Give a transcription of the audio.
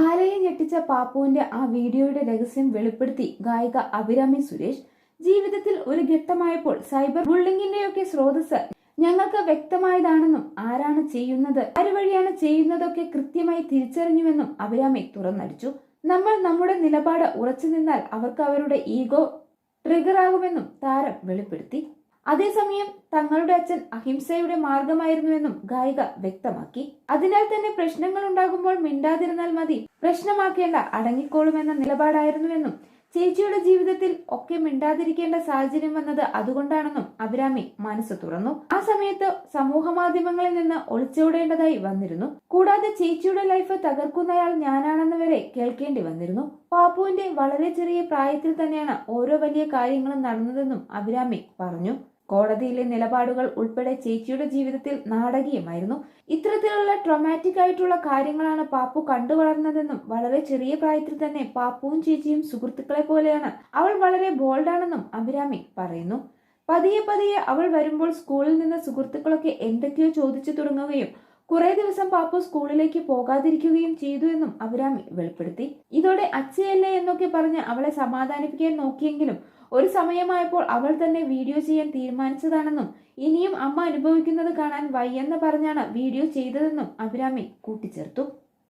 ബാലയെ ഞെട്ടിച്ച പാപ്പുവിന്റെ ആ വീഡിയോയുടെ രഹസ്യം വെളിപ്പെടുത്തി ഗായിക അഭിരാമി സുരേഷ്. ജീവിതത്തിൽ ഒരു ഘട്ടമായപ്പോൾ സൈബർ ബുള്ളിങ്ങിന്റെയൊക്കെ സ്രോതസ് ഞങ്ങൾക്ക് വ്യക്തമായതാണെന്നും ആരാണ് ചെയ്യുന്നത് ആര് വഴിയാണ് ചെയ്യുന്നതൊക്കെ കൃത്യമായി തിരിച്ചറിഞ്ഞുവെന്നും അഭിരാമി തുറന്നടിച്ചു. നമ്മൾ നമ്മുടെ നിലപാട് ഉറച്ചു നിന്നാൽ അവർക്ക് അവരുടെ ഈഗോ ട്രിഗർ ആകുമെന്നും താരം വെളിപ്പെടുത്തി. അതേസമയം തങ്ങളുടെ അച്ഛൻ അഹിംസയുടെ മാർഗമായിരുന്നുവെന്നും ഗായിക വ്യക്തമാക്കി. അതിനാൽ തന്നെ പ്രശ്നങ്ങൾ ഉണ്ടാകുമ്പോൾ മിണ്ടാതിരുന്നാൽ മതി. പ്രശ്നമാക്കേണ്ട അടങ്ങിക്കോളുമെന്ന നിലപാടായിരുന്നുവെന്നും ചേച്ചിയുടെ ജീവിതത്തിൽ ഒക്കെ മിണ്ടാതിരിക്കേണ്ട സാഹചര്യം വന്നത് അതുകൊണ്ടാണെന്നും അഭിരാമി മനസ്സ് തുറന്നു. ആ സമയത്ത് സമൂഹ മാധ്യമങ്ങളിൽ നിന്ന് ഒളിച്ചോടേണ്ടതായി വന്നിരുന്നു. കൂടാതെ ചേച്ചിയുടെ ലൈഫ് തകർക്കുന്നയാൾ ഞാനാണെന്ന് വരെ കേൾക്കേണ്ടി വന്നിരുന്നു. പാപ്പുവിന്റെ വളരെ ചെറിയ പ്രായത്തിൽ തന്നെയാണ് ഓരോ വലിയ കാര്യങ്ങളും നടന്നതെന്നും അഭിരാമി പറഞ്ഞു. കോടതിയിലെ നിലപാടുകൾ ഉൾപ്പെടെ ചേച്ചിയുടെ ജീവിതത്തിൽ നാടകീയമായിരുന്നു. ഇത്തരത്തിലുള്ള ട്രൊമാറ്റിക് ആയിട്ടുള്ള കാര്യങ്ങളാണ് പാപ്പു കണ്ടു വളർന്നതെന്നും വളരെ ചെറിയ പ്രായത്തിൽ തന്നെ പാപ്പുവും ചേച്ചിയും സുഹൃത്തുക്കളെ പോലെയാണ്. അവൾ വളരെ ബോൾഡാണെന്നും അഭിരാമി പറയുന്നു. പതിയെ പതിയെ അവൾ വരുമ്പോൾ സ്കൂളിൽ നിന്ന് സുഹൃത്തുക്കളൊക്കെ എന്തൊക്കെയോ ചോദിച്ചു തുടങ്ങുകയും കുറെ ദിവസം പാപ്പു സ്കൂളിലേക്ക് പോകാതിരിക്കുകയും ചെയ്തു എന്നും അഭിരാമി വെളിപ്പെടുത്തി. ഇതോടെ അച്ഛയല്ലേ എന്നൊക്കെ പറഞ്ഞ് അവളെ സമാധാനിപ്പിക്കാൻ നോക്കിയെങ്കിലും ഒരു സമയമായപ്പോൾ അവൾ തന്നെ വീഡിയോ ചെയ്യാൻ തീരുമാനിച്ചതാണെന്നും ഇനിയും അമ്മ അനുഭവിക്കുന്നത് കാണാൻ വയ്യെന്ന് പറഞ്ഞാണ് വീഡിയോ ചെയ്തതെന്നും അഭിരാമി കൂട്ടിച്ചേർത്തു.